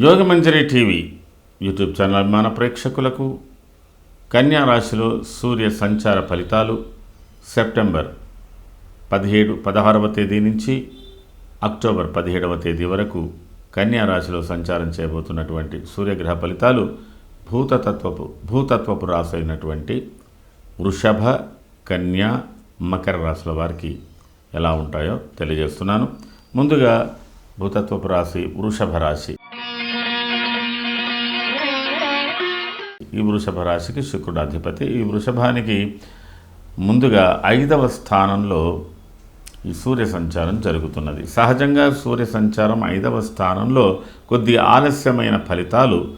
Yogamanjari TV YouTube channel అభిమాన ప్రేక్షకులకు కన్యా రాశిలో సూర్య సంచార ఫలితాలు సెప్టెంబర్ పదిహేడు పదహారవ తేదీ నుంచి అక్టోబర్ పదిహేడవ తేదీ వరకు కన్యా రాశిలో సంచారం చేయబోతున్నటువంటి సూర్యగ్రహ ఫలితాలు భూతతత్వపు భూతత్వపు రాశి అయినటువంటి వృషభ కన్యా మకర రాశుల వారికి ఎలా ఉంటాయో తెలియజేస్తున్నాను. ముందుగా భూతత్వపు రాశి వృషభ రాశి. ఈ వృషభ రాశికి శుక్రుడు అధిపతి ఈ వృషభానికి ముందుగా ఐదవ స్థానంలో ఈ సూర్య సంచారం జరుగుతున్నది. సహజంగా సూర్య సంచారం ఐదవ స్థానంలో కొద్ది ఆలస్యమైన ఫలితాలు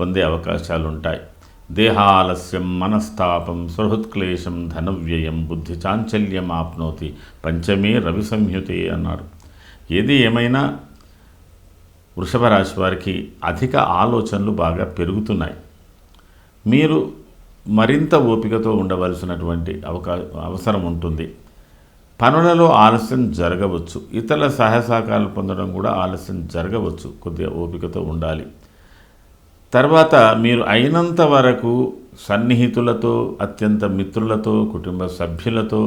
పొందే అవకాశాలు ఉంటాయి దేహ ఆలస్యం మనస్తాపం సుహృత్క్లేశం ధనవ్యయం బుద్ధి చాంచల్యం ఆప్నోతి పంచమే రవి సంయుతి అన్నారు. ఏది ఏమైనా వృషభ రాశి వారికి అధిక ఆలోచనలు బాగా పెరుగుతున్నాయి. మీరు మరింత ఓపికతో ఉండవలసినటువంటి అవకా అవసరం ఉంటుంది. పనులలో ఆలస్యం జరగవచ్చు. ఇతరుల సహాయ సహకారాలు పొందడం కూడా ఆలస్యం జరగవచ్చు. కొద్దిగా ఓపికతో ఉండాలి. తర్వాత మీరు అయినంత వరకు సన్నిహితులతో అత్యంత మిత్రులతో కుటుంబ సభ్యులతో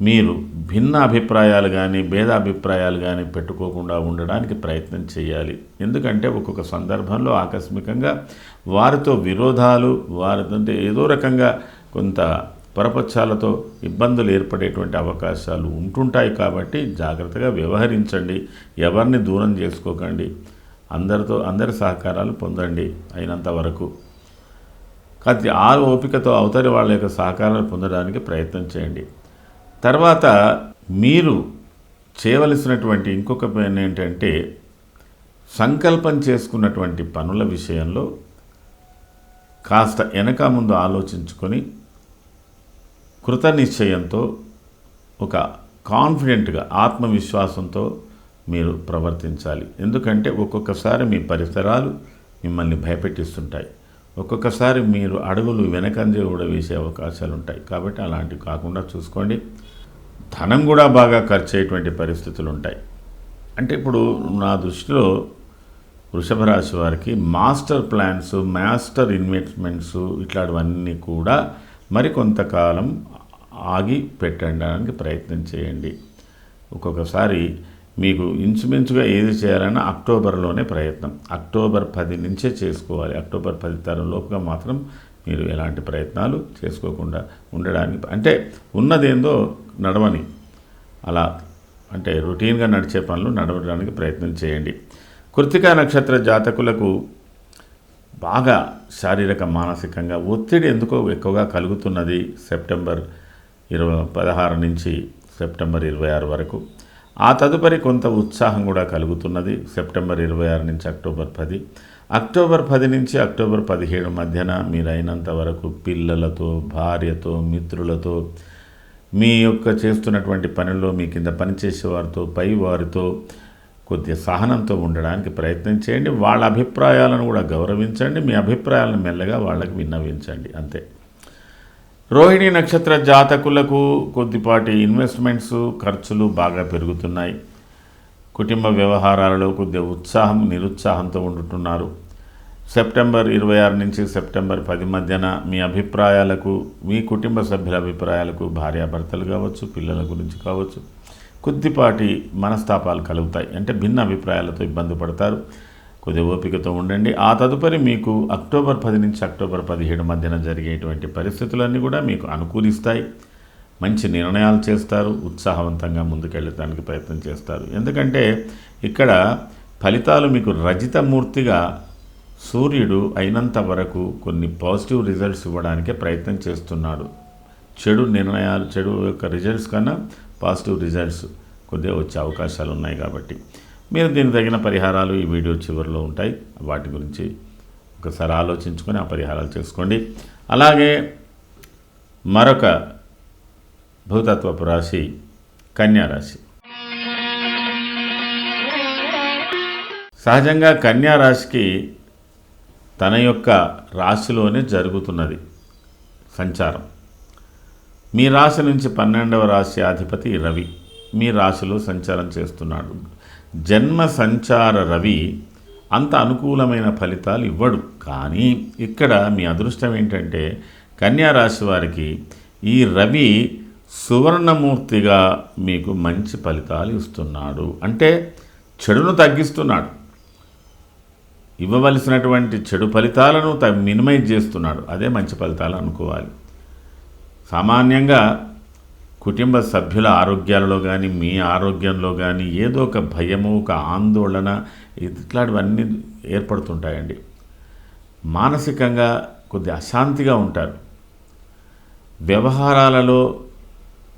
మీరు భిన్న అభిప్రాయాలు కానీ భేదాభిప్రాయాలు కానీ పెట్టుకోకుండా ఉండడానికి ప్రయత్నం చేయాలి. ఎందుకంటే ఒక్కొక్క సందర్భంలో ఆకస్మికంగా వారితో విరోధాలు వారితో ఏదో రకంగా కొంత పరపక్షాలతో ఇబ్బందులు ఏర్పడేటువంటి అవకాశాలు ఉంటుంటాయి కాబట్టి జాగ్రత్తగా వ్యవహరించండి. ఎవరిని దూరం చేసుకోకండి. అందరితో అందరి సహకారాలు పొందండి అయినంత వరకు. కాదు ఆ ఓపికతో అవతలి వాళ్ళ యొక్క సహకారాలు పొందడానికి ప్రయత్నం చేయండి. తర్వాత మీరు చేయవలసినటువంటి ఇంకొక పని ఏంటంటే సంకల్పం చేసుకున్నటువంటి పనుల విషయంలో కాస్త వెనక ముందు ఆలోచించుకొని కృత నిశ్చయంతో ఒక కాన్ఫిడెంట్గా ఆత్మవిశ్వాసంతో మీరు ప్రవర్తించాలి. ఎందుకంటే ఒక్కొక్కసారి మీ పరిసరాలు మిమ్మల్ని భయపెట్టిస్తుంటాయి. ఒక్కొక్కసారి మీరు అడుగులు వెనకంజ కూడా వేసే అవకాశాలు ఉంటాయి కాబట్టి అలాంటివి కాకుండా చూసుకోండి. ధనం కూడా బాగా ఖర్చు అయ్యేటువంటి పరిస్థితులు ఉంటాయి అంటే ఇప్పుడు నా దృష్టిలో వృషభ రాశి వారికి మాస్టర్ ప్లాన్స్ మాస్టర్ ఇన్వెస్ట్మెంట్స్ ఇట్లాంటివన్నీ కూడా మరి కొంతకాలం ఆగి పెట్టడానికి ప్రయత్నం చేయండి. ఒక్కొక్కసారి మీకు ఇంచుమించుగా ఏది చేయాలన్నా అక్టోబర్లోనే ప్రయత్నం. అక్టోబర్ పది నుంచే చేసుకోవాలి. అక్టోబర్ పది తరం లోపుగా మాత్రం మీరు ఎలాంటి ప్రయత్నాలు చేసుకోకుండా ఉండడానికి అంటే ఉన్నదేందో నడవని. అలా అంటే రొటీన్గా నడిచే పనులు నడవడానికి ప్రయత్నం చేయండి. కృతికా నక్షత్ర జాతకులకు బాగా శారీరక మానసికంగా ఒత్తిడి ఎందుకో ఎక్కువగా కలుగుతున్నది సెప్టెంబర్ ఇరవై పదహారు నుంచి సెప్టెంబర్ ఇరవై ఆరు వరకు. ఆ తదుపరి కొంత ఉత్సాహం కూడా కలుగుతున్నది. సెప్టెంబర్ ఇరవై ఆరు నుంచి అక్టోబర్ పది. అక్టోబర్ పది నుంచి అక్టోబర్ పదిహేడు మధ్యన మీరైనంత వరకు పిల్లలతో భార్యతో మిత్రులతో మీ యొక్క చేస్తున్నటువంటి పనిలో మీ కింద పనిచేసే వారితో పై వారితో కొద్దిగా సహనంతో ఉండడానికి ప్రయత్నం చేయండి. వాళ్ళ అభిప్రాయాలను కూడా గౌరవించండి. మీ అభిప్రాయాలను మెల్లగా వాళ్ళకి విన్నవించండి. అంతే. రోహిణి నక్షత్ర జాతకులకు కొద్దిపాటి ఇన్వెస్ట్మెంట్స్ ఖర్చులు బాగా పెరుగుతున్నాయి. కుటుంబ వ్యవహారాలలో కొద్దిగా ఉత్సాహం నిరుత్సాహంతో ఉంటున్నారు. సెప్టెంబర్ ఇరవై ఆరు నుంచి సెప్టెంబర్ పది మధ్యన మీ అభిప్రాయాలకు మీ కుటుంబ సభ్యుల అభిప్రాయాలకు భార్యాభర్తలు కావచ్చు పిల్లల గురించి కావచ్చు కొద్దిపాటి మనస్తాపాలు కలుగుతాయి. అంటే భిన్న అభిప్రాయాలతో ఇబ్బంది పడతారు. కొద్ది ఓపికతో ఉండండి. ఆ తదుపరి మీకు అక్టోబర్ పది నుంచి అక్టోబర్ పదిహేడు మధ్యన జరిగేటువంటి పరిస్థితులన్నీ కూడా మీకు అనుకూలిస్తాయి. మంచి నిర్ణయాలు చేస్తారు. ఉత్సాహవంతంగా ముందుకెళ్ళడానికి ప్రయత్నం చేస్తారు. ఎందుకంటే ఇక్కడ ఫలితాలు మీకు రజితమూర్తిగా సూర్యుడు అయినంత వరకు కొన్ని పాజిటివ్ రిజల్ట్స్ ఇవ్వడానికే ప్రయత్నం చేస్తున్నాడు. చెడు నిర్ణయాలు చెడు యొక్క రిజల్ట్స్ కన్నా పాజిటివ్ రిజల్ట్స్ కొద్దిగా వచ్చే అవకాశాలు ఉన్నాయి కాబట్టి. మీరు దీనికి తగిన పరిహారాలు ఈ వీడియో చివరిలో ఉంటాయి. వాటి గురించి ఒకసారి ఆలోచించుకొని ఆ పరిహారాలు చేసుకోండి. అలాగే మరొక భూతత్వపు రాశి కన్యా రాశి. సహజంగా కన్యా రాశికి తన యొక్క రాశిలోనే జరుగుతున్నది సంచారం. మీ రాశి నుంచి పన్నెండవ రాశి అధిపతి రవి. మీ రాశిలో సంచారం చేస్తున్నాడు. జన్మ సంచార రవి అంత అనుకూలమైన ఫలితాలు ఇవ్వడు. కానీ ఇక్కడ మీ అదృష్టం ఏంటంటే కన్యా రాశి వారికి ఈ రవి సువర్ణమూర్తిగా మీకు మంచి ఫలితాలు ఇస్తున్నాడు. అంటే చెడును తగ్గిస్తున్నాడు. ఇవ్వవలసినటువంటి చెడు ఫలితాలను మినిమైజ్ చేస్తున్నాడు. అదే మంచి ఫలితాలు అనుకోవాలి. సామాన్యంగా కుటుంబ సభ్యుల ఆరోగ్యాలలో కానీ మీ ఆరోగ్యంలో కానీ ఏదో ఒక భయము ఒక ఆందోళన ఇట్లాంటివన్నీ ఏర్పడుతుంటాయండి. మానసికంగా కొద్ది అశాంతిగా ఉంటారు. వ్యవహారాలలో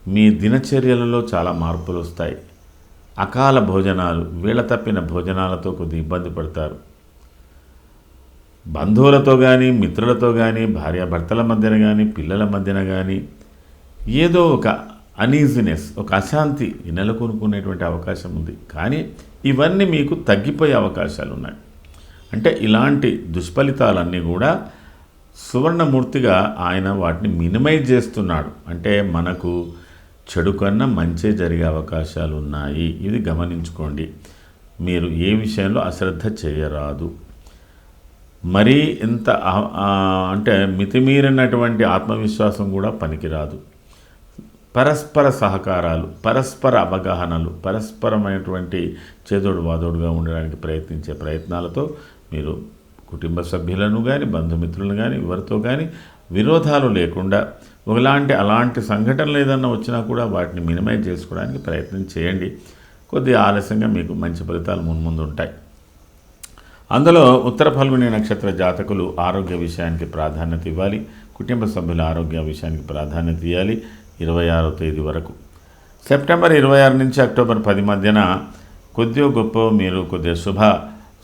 మీ దినచర్యలలో చాలా మార్పులు వస్తాయి. అకాల భోజనాలు వీళ్ళ తప్పిన భోజనాలతో కొద్ది ఇబ్బంది పడతారు. బంధువులతో కానీ మిత్రులతో కానీ భార్యాభర్తల మధ్యన కానీ పిల్లల మధ్యన కానీ ఏదో ఒక అనీజినెస్ ఒక అశాంతి నెలకొనుకునేటువంటి అవకాశం ఉంది. కానీ ఇవన్నీ మీకు తగ్గిపోయే అవకాశాలు ఉన్నాయి. అంటే ఇలాంటి దుష్ఫలితాలన్నీ కూడా సువర్ణమూర్తిగా ఆయన వాటిని మినిమైజ్ చేస్తున్నాడు. అంటే మనకు చెడు కన్నా మంచే జరిగే అవకాశాలు ఉన్నాయి. ఇది గమనించుకోండి. మీరు ఏ విషయంలో అశ్రద్ధ చేయరాదు. మరీ ఇంత అంటే మితిమీరినటువంటి ఆత్మవిశ్వాసం కూడా పనికిరాదు. పరస్పర సహకారాలు పరస్పర అవగాహనలు పరస్పరమైనటువంటి చేదోడు వాదోడుగా ఉండడానికి ప్రయత్నించే ప్రయత్నాలతో మీరు కుటుంబ సభ్యులను కానీ బంధుమిత్రులను కానీ ఎవరితో కానీ విరోధాలు లేకుండా ఒకలాంటి అలాంటి సంఘటనలు ఏదన్నా వచ్చినా కూడా వాటిని మినిమైజ్ చేసుకోవడానికి ప్రయత్నం చేయండి. కొద్దిగా ఆలస్యంగా మీకు మంచి ఫలితాలు మున్ముందు ఉంటాయి. అందులో ఉత్తర ఫల్గుని నక్షత్ర జాతకులు ఆరోగ్య విషయానికి ప్రాధాన్యత ఇవ్వాలి. కుటుంబ సభ్యుల ఆరోగ్య విషయానికి ప్రాధాన్యత ఇవ్వాలి. ఇరవై ఆరో తేదీ వరకు. సెప్టెంబర్ ఇరవై ఆరు నుంచి అక్టోబర్ పది మధ్యన కొద్దిగా గొప్ప మీరు కొద్దిగా శుభ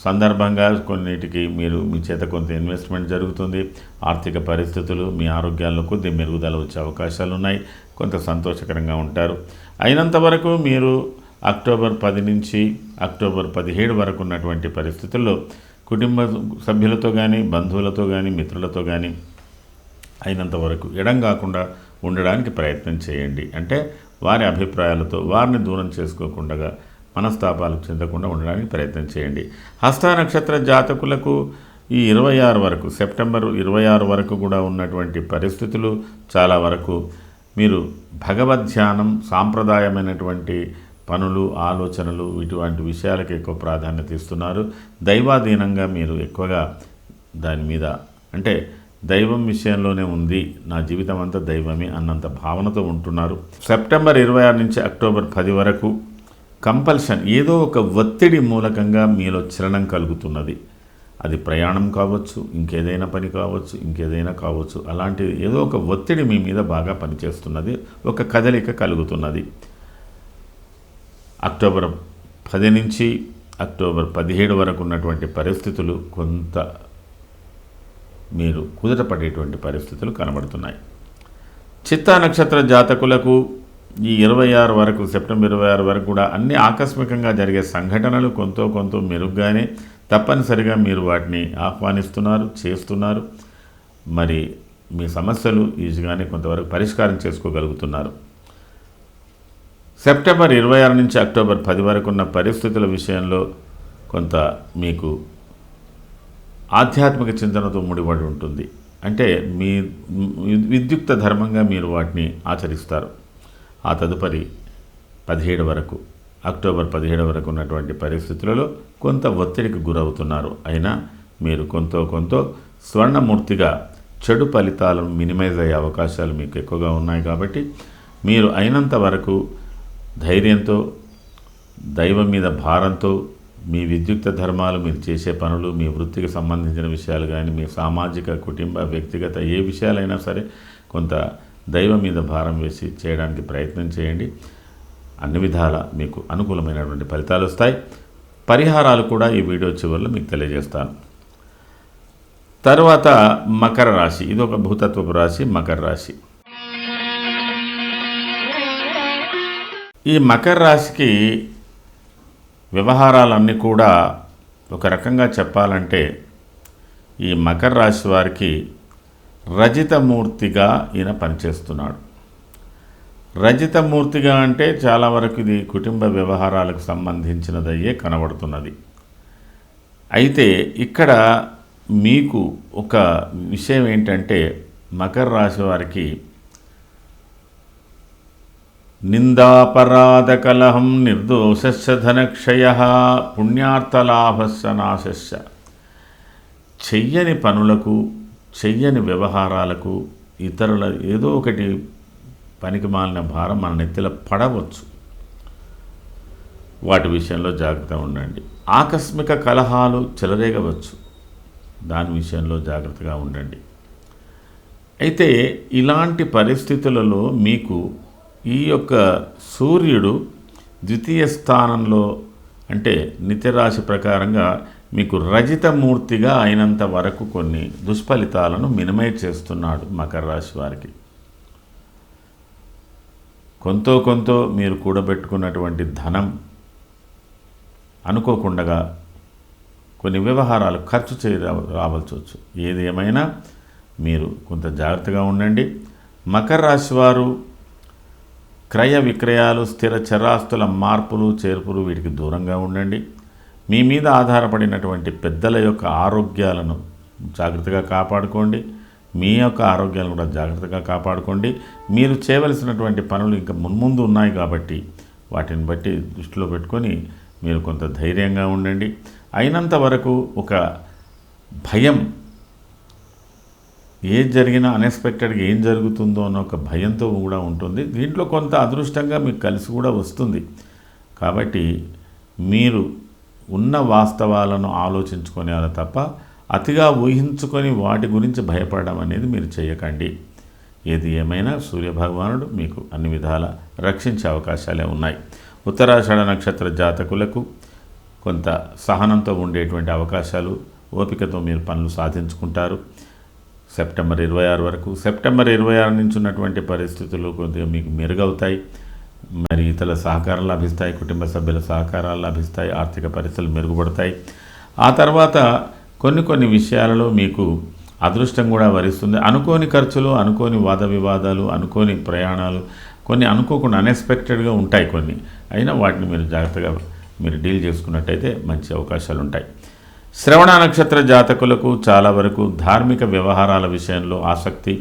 సందర్భంగా కొన్నిటికి మీరు మీ చేత కొంత ఇన్వెస్ట్మెంట్ జరుగుతుంది. ఆర్థిక పరిస్థితులు మీ ఆరోగ్యాల్లో కొద్ది మెరుగుదల వచ్చే అవకాశాలు ఉన్నాయి. కొంత సంతోషకరంగా ఉంటారు. అయినంత వరకు మీరు అక్టోబర్ పది నుంచి అక్టోబర్ పదిహేడు వరకు ఉన్నటువంటి పరిస్థితుల్లో కుటుంబ సభ్యులతో కానీ బంధువులతో కానీ మిత్రులతో కానీ అయినంత వరకు ఎడం కాకుండా ఉండడానికి ప్రయత్నం చేయండి. అంటే వారి అభిప్రాయాలతో వారిని దూరం చేసుకోకుండా మనస్తాపాలకు చెందకుండా ఉండడానికి ప్రయత్నం చేయండి. హస్త నక్షత్ర జాతకులకు ఈ ఇరవై ఆరు వరకు సెప్టెంబర్ ఇరవై ఆరు వరకు కూడా ఉన్నటువంటి పరిస్థితులు చాలా వరకు మీరు భగవద్ ధ్యానం సాంప్రదాయమైనటువంటి పనులు ఆలోచనలు ఇటువంటి విషయాలకు ఎక్కువ ప్రాధాన్యత ఇస్తున్నారు. దైవాధీనంగా మీరు ఎక్కువగా దాని మీద అంటే దైవం విషయంలోనే ఉంది నా జీవితం అంతా దైవమే అన్నంత భావనతో ఉంటున్నారు. సెప్టెంబర్ ఇరవై ఆరు నుంచి అక్టోబర్ పది వరకు కంపల్షన్ ఏదో ఒక ఒత్తిడి మూలకంగా మీలో చలనం కలుగుతున్నది. అది ప్రయాణం కావచ్చు ఇంకేదైనా పని కావచ్చు ఇంకేదైనా కావచ్చు అలాంటిది ఏదో ఒక ఒత్తిడి మీ మీద బాగా పనిచేస్తున్నది ఒక కదలిక కలుగుతున్నది. అక్టోబర్ పది నుంచి అక్టోబర్ పదిహేడు వరకు ఉన్నటువంటి పరిస్థితులు కొంత మీరు కుదుటపడేటువంటి పరిస్థితులు కనబడుతున్నాయి. చిత్తా నక్షత్ర జాతకులకు ఈ ఇరవై ఆరు వరకు సెప్టెంబర్ ఇరవై ఆరు వరకు కూడా అన్ని ఆకస్మికంగా జరిగే సంఘటనలు కొంత కొంత మెరుగ్గానే తప్పనిసరిగా మీరు వాటిని ఆహ్వానిస్తున్నారు చేస్తున్నారు. మరి మీ సమస్యలు ఈజీగానే కొంతవరకు పరిష్కారం చేసుకోగలుగుతున్నారు. సెప్టెంబర్ ఇరవై ఆరు నుంచి అక్టోబర్ పది వరకు ఉన్న పరిస్థితుల విషయంలో కొంత మీకు ఆధ్యాత్మిక చింతనతో ముడిపడి ఉంటుంది. అంటే మీ విద్యుక్త ధర్మంగా మీరు వాటిని ఆచరిస్తారు. ఆ తదుపరి పదిహేడు వరకు అక్టోబర్ పదిహేడు వరకు ఉన్నటువంటి పరిస్థితులలో కొంత ఒత్తిడికి గురవుతున్నారు. అయినా మీరు కొంత కొంత స్వర్ణమూర్తిగా చెడు ఫలితాలను మినిమైజ్ అయ్యే అవకాశాలు మీకు ఎక్కువగా ఉన్నాయి కాబట్టి మీరు అయినంత వరకు ధైర్యంతో దైవం మీద భారంతో మీ విద్యుక్త ధర్మాలు మీరు చేసే పనులు మీ వృత్తికి సంబంధించిన విషయాలు కానీ మీ సామాజిక కుటుంబ వ్యక్తిగత ఏ విషయాలైనా సరే కొంత దైవం మీద భారం వేసి చేయడానికి ప్రయత్నం చేయండి. అన్ని విధాల మీకు అనుకూలమైనటువంటి ఫలితాలు వస్తాయి. పరిహారాలు కూడా ఈ వీడియో చివరిలో మీకు తెలియజేస్తాను. తర్వాత మకర రాశి. ఇది ఒక భూతత్వపు రాశి మకర రాశి. ఈ మకర రాశికి వ్యవహారాలన్నీ కూడా ఒక రకంగా చెప్పాలంటే ఈ మకర రాశి వారికి రజితమూర్తిగా ఈయన పనిచేస్తున్నాడు. రజితమూర్తిగా అంటే చాలా వరకు ఇది కుటుంబ వ్యవహారాలకు సంబంధించినదయ్యే కనబడుతున్నది. అయితే ఇక్కడ మీకు ఒక విషయం ఏంటంటే మకర రాశి వారికి నిందాపరాధ కలహం నిర్దోషస్య ధనక్షయ పుణ్యార్థలాభస్య నాశస్య చెయ్యని పనులకు చెయ్యని వ్యవహారాలకు ఇతరుల ఏదో ఒకటి పనికి మాలిన భారం మన నెత్తిలో పడవచ్చు. వాటి విషయంలో జాగ్రత్త ఉండండి. ఆకస్మిక కలహాలు చెలరేగవచ్చు. దాని విషయంలో జాగ్రత్తగా ఉండండి. అయితే ఇలాంటి పరిస్థితులలో మీకు ఈ యొక్క సూర్యుడు ద్వితీయ స్థానంలో అంటే నిత్యరాశి ప్రకారంగా మీకు రజితమూర్తిగా అయినంత వరకు కొన్ని దుష్ఫలితాలను మినిమైజ్ చేస్తున్నాడు మకర రాశి వారికి. కొంతో కొంత మీరు కూడబెట్టుకున్నటువంటి ధనం అనుకోకుండా కొన్ని వ్యవహారాలు ఖర్చు చేయ రావాల్సి ఏది ఏమైనా మీరు కొంత జాగ్రత్తగా ఉండండి. మకర రాశి వారు క్రయ విక్రయాలు స్థిర చరాస్తుల మార్పులు చేర్పులు వీటికి దూరంగా ఉండండి. మీ మీద ఆధారపడినటువంటి పెద్దల యొక్క ఆరోగ్యాలను జాగ్రత్తగా కాపాడుకోండి. మీ యొక్క ఆరోగ్యాలను కూడా జాగ్రత్తగా కాపాడుకోండి. మీరు చేయవలసినటువంటి పనులు ఇంకా మున్ముందు ఉన్నాయి కాబట్టి వాటిని బట్టి దృష్టిలో పెట్టుకొని మీరు కొంత ధైర్యంగా ఉండండి. అయినంత వరకు ఒక భయం ఏది జరిగినా అన్ఎక్స్పెక్టెడ్గా ఏం జరుగుతుందో అన్న ఒక భయంతో కూడా ఉంటుంది. దీంట్లో కొంత అదృష్టంగా మీకు కలిసి కూడా వస్తుంది. కాబట్టి మీరు ఉన్న వాస్తవాలను ఆలోచించుకునేవారు తప్ప అతిగా ఊహించుకొని వాటి గురించి భయపడడం అనేది మీరు చేయకండి. ఏది ఏమైనా సూర్యభగవానుడు మీకు అన్ని విధాల రక్షించే అవకాశాలే ఉన్నాయి. ఉత్తరాషాఢ నక్షత్ర జాతకులకు కొంత సహనంతో ఉండేటువంటి అవకాశాలు ఓపికతో మీరు పనులు సాధించుకుంటారు. సెప్టెంబర్ ఇరవై ఆరు వరకు. సెప్టెంబర్ ఇరవై ఆరు నుంచి ఉన్నటువంటి పరిస్థితులు కొద్దిగా మీకు మెరుగవుతాయి. మరి ఇతరుల సహకారం లభిస్తాయి కుటుంబ సభ్యుల సహకారాలు లభిస్తాయి ఆర్థిక పరిస్థితులు మెరుగుపడతాయి. ఆ తర్వాత కొన్ని కొన్ని విషయాలలో మీకు అదృష్టం కూడా వరిస్తుంది. అనుకోని ఖర్చులు అనుకోని వాద వివాదాలు అనుకోని ప్రయాణాలు కొన్ని అనుకోకుండా అన్ఎక్స్పెక్టెడ్గా ఉంటాయి కొన్ని. అయినా వాటిని మీరు జాగ్రత్తగా మీరు డీల్ చేసుకున్నట్టయితే మంచి అవకాశాలు ఉంటాయి శ్రవణ నక్షత్ర జాతకులకు చాలా వరకు ధార్మిక వ్యవహారాల విషయంలో ఆసక్తి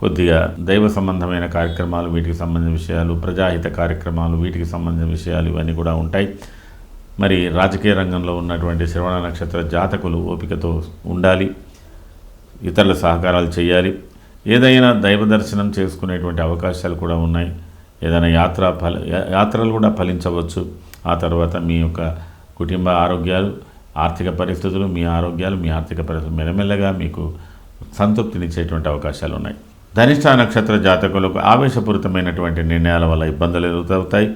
కొద్దిగా దైవ సంబంధమైన కార్యక్రమాలు వీటికి సంబంధించిన విషయాలు ప్రజాహిత కార్యక్రమాలు వీటికి సంబంధించిన విషయాలు ఇవన్నీ కూడా ఉంటాయి. మరి రాజకీయ రంగంలో ఉన్నటువంటి శ్రవణ నక్షత్ర జాతకులు ఓపికతో ఉండాలి ఇతరుల సహకారాలు చేయాలి. ఏదైనా దైవ దర్శనం చేసుకునేటువంటి అవకాశాలు కూడా ఉన్నాయి. ఏదైనా యాత్ర ఫల యాత్రలు కూడా ఫలించవచ్చు. ఆ తర్వాత మీ యొక్క కుటుంబ ఆరోగ్యాలు ఆర్థిక పరిస్థితులు మీ ఆరోగ్యాలు మీ ఆర్థిక పరిస్థితులు మెల్లమెల్లగా మీకు సంతృప్తినిచ్చేటువంటి అవకాశాలు ఉన్నాయి. ధనిష్ట నక్షత్ర జాతకులకు ఆవేశపూరితమైనటువంటి నిర్ణయాల వల్ల ఇబ్బందులు ఎదురవుతాయి.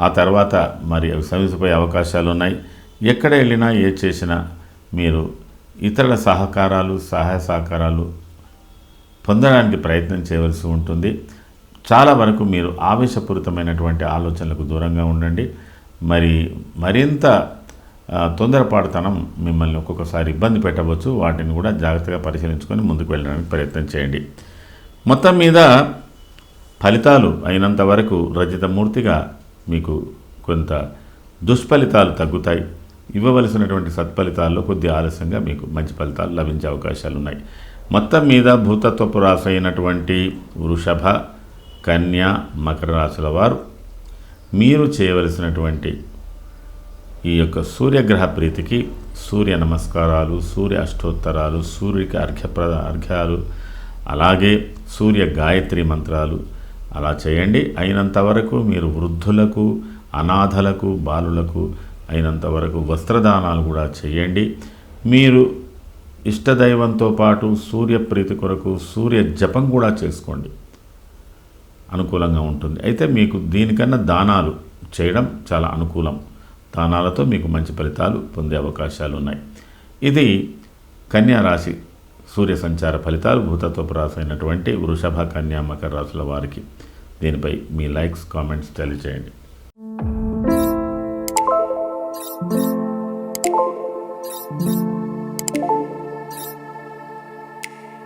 ఆ తర్వాత మరి అవి సమసిపోయే అవకాశాలు ఉన్నాయి. ఎక్కడ వెళ్ళినా ఏ చేసినా మీరు ఇతరుల సహకారాలు సహాయ సహకారాలు పొందడానికి ప్రయత్నం చేయవలసి ఉంటుంది. చాలా వరకు మీరు ఆవేశపూరితమైనటువంటి ఆలోచనలకు దూరంగా ఉండండి. మరి మరింత తొందరపాటుతనం మిమ్మల్ని ఒక్కొక్కసారి ఇబ్బంది పెట్టవచ్చు. వాటిని కూడా జాగ్రత్తగా పరిశీలించుకొని ముందుకు వెళ్ళడానికి ప్రయత్నం చేయండి. మొత్తం మీద ఫలితాలు అయినంత వరకు రజితమూర్తిగా మీకు కొంత దుష్ఫలితాలు తగ్గుతాయి. ఇవ్వవలసినటువంటి సత్ఫలితాల్లో కొద్ది ఆలస్యంగా మీకు మంచి ఫలితాలు లభించే అవకాశాలు ఉన్నాయి. మొత్తం మీద భూతత్వపు రాశి అయినటువంటి వృషభ కన్య మకర రాశుల వారు మీరు చేయవలసినటువంటి ఈ యొక్క సూర్యగ్రహ ప్రీతికి సూర్య నమస్కారాలు సూర్య అష్టోత్తరాలు సూర్యుడికి అర్ఘ్యప్రద అర్ఘ్యాలు అలాగే సూర్య గాయత్రి మంత్రాలు అలా చేయండి. అయినంత వరకు మీరు వృద్ధులకు అనాథలకు బాలులకు అయినంత వరకు వస్త్రదానాలు కూడా చేయండి. మీరు ఇష్టదైవంతో పాటు సూర్య ప్రీతి కొరకు సూర్య జపం కూడా చేసుకోండి. అనుకూలంగా ఉంటుంది. అయితే మీకు దీనికన్నా దానాలు చేయడం చాలా అనుకూలం. స్థానాలతో మీకు మంచి ఫలితాలు పొందే అవకాశాలు ఉన్నాయి ఇది కన్యా రాశి సూర్య సంచార ఫలితాలు భూతత్వపు రాశి అయినటువంటి వృషభ కన్యా మకర రాశుల వారికి. దీనిపై మీ లైక్స్ కామెంట్స్ తెలియజేయండి